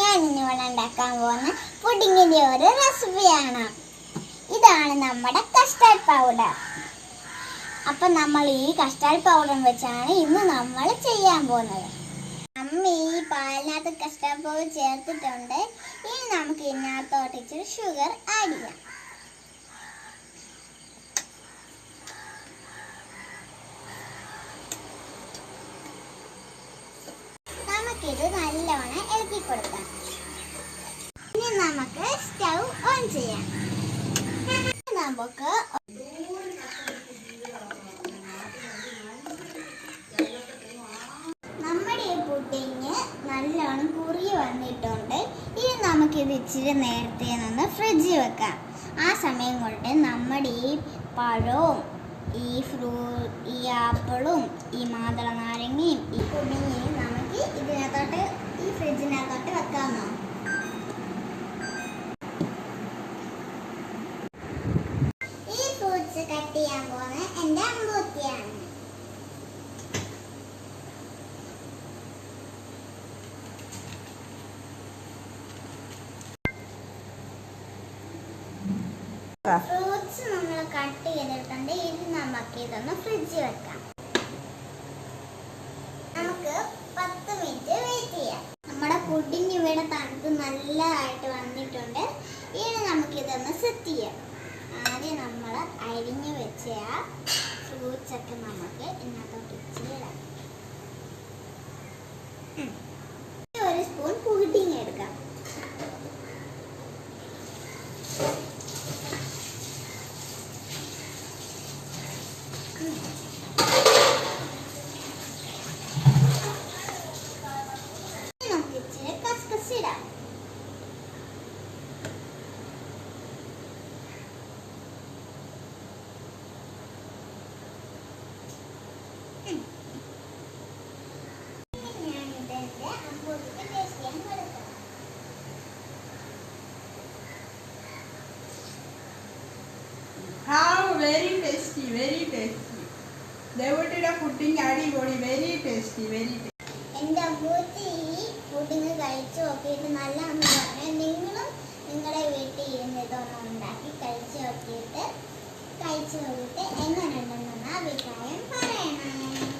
ഞാൻ ഉണ്ടാക്കാൻ പോകുന്ന പുഡിങ്ങിന്റെ ഒരു റെസിപ്പിയാണ്. ഇതാണ് നമ്മുടെ കസ്റ്റാർഡ് പൗഡർ അപ്പൊ നമ്മൾ ഈ കസ്റ്റാർഡ് പൗഡർ വെച്ചാണ് ഇന്ന് നമ്മൾ ചെയ്യാൻ പോകുന്നത്. അമ്മ ഈ പാലിനകത്ത് കസ്റ്റാർഡ് പൗഡർ ചേർത്തിട്ടുണ്ട്. ഇനി നമുക്ക് ഇതിനകത്തോട്ട് ഇച്ചിരി ഷുഗർ ആഡ് ചെയ്യാം നമുക്കിത് നല്ലോണം ഇളക്കി കൊടുക്കാം ഇനി നമുക്ക് സ്റ്റൗ ഓൺ ചെയ്യാം നമുക്ക് നമ്മുടെ പുഡിങ് നല്ലോണം കുറി വന്നിട്ടുണ്ട്. ഇനി നമുക്കിത് ഇച്ചിരി നേരത്തെ നിന്ന് ഫ്രിഡ്ജിൽ വെക്കാം. ആ സമയം കൊണ്ട് നമ്മുടെ ഈ പഴവും ഈ ഫ്രൂ ഈ ആപ്പിളും ഈ മാതള നാരങ്ങയും ഈ പുഡിങ്ങയും നമുക്ക് ഇതിനകത്തോട്ട് ഈ ഫ്രിഡ്ജിനകത്തോട്ട് വെക്കാമോ ഈ ഫ്രൂട്ട്സ് കട്ട് ചെയ്യാൻ പോകുന്നത് എന്റെ അമ്പൂത്തിയാണ്. ഫ്രൂട്ട്സ് നമ്മൾ കട്ട് ചെയ്തിട്ടുണ്ട്. ഇത് നമുക്ക് ഇതൊന്ന് ഫ്രിഡ്ജിൽ വെക്കാം. നമുക്ക് പത്ത് മിനിറ്റ് വെയിറ്റ് ചെയ്യാം. നമ്മുടെ പുഡിങ് ഇവിടെ തണുത്ത് നല്ലതായിട്ട് വന്നിട്ടുണ്ട്. ഇനി നമുക്ക് ഇതൊന്ന് സെറ്റ് ചെയ്യാം ആദ്യം അരിഞ്ഞു വെച്ച ആ ഫ്രൂട്ട്സ് ഒക്കെ നമുക്ക് ഇതിനകത്തോട്ട് ഇച്ചിടാം ഒരു സ്പൂൺ പുഡിങ് എടുക്കാം. ഇനി നമുക്ക് ഇച്ചിരി കസ്കസ് ഇടാം ഉം. ഇനി ഞാൻ ഇതെന്റെ അമ്പൂത്തിക്ക് ടേസ്റ്റ് ചെയ്യാൻ കൊടുക്കാം How ടേസ്റ്റി വെരി ടേസ്റ്റി ദേവട്ടിയുടെ പുഡിംഗ് അടിപൊളി വെരി ടേസ്റ്റി വെരി എന്റെ അമ്മൂത്തി ഈ പുഡിങ് കഴിച്ചു നോക്കിയിട്ട് നല്ലതാണെന്ന് പറഞ്ഞു നിങ്ങളും നിങ്ങളുടെ വീട്ടിൽ ഇരുന്ന് ഇതൊന്ന് ഉണ്ടാക്കി കഴിച്ചു നോക്കിയിട്ട് കഴിച്ചു നോക്കിയിട്ട് എങ്ങനെയുണ്ടെന്നുള്ള അഭിപ്രായം പറയണം.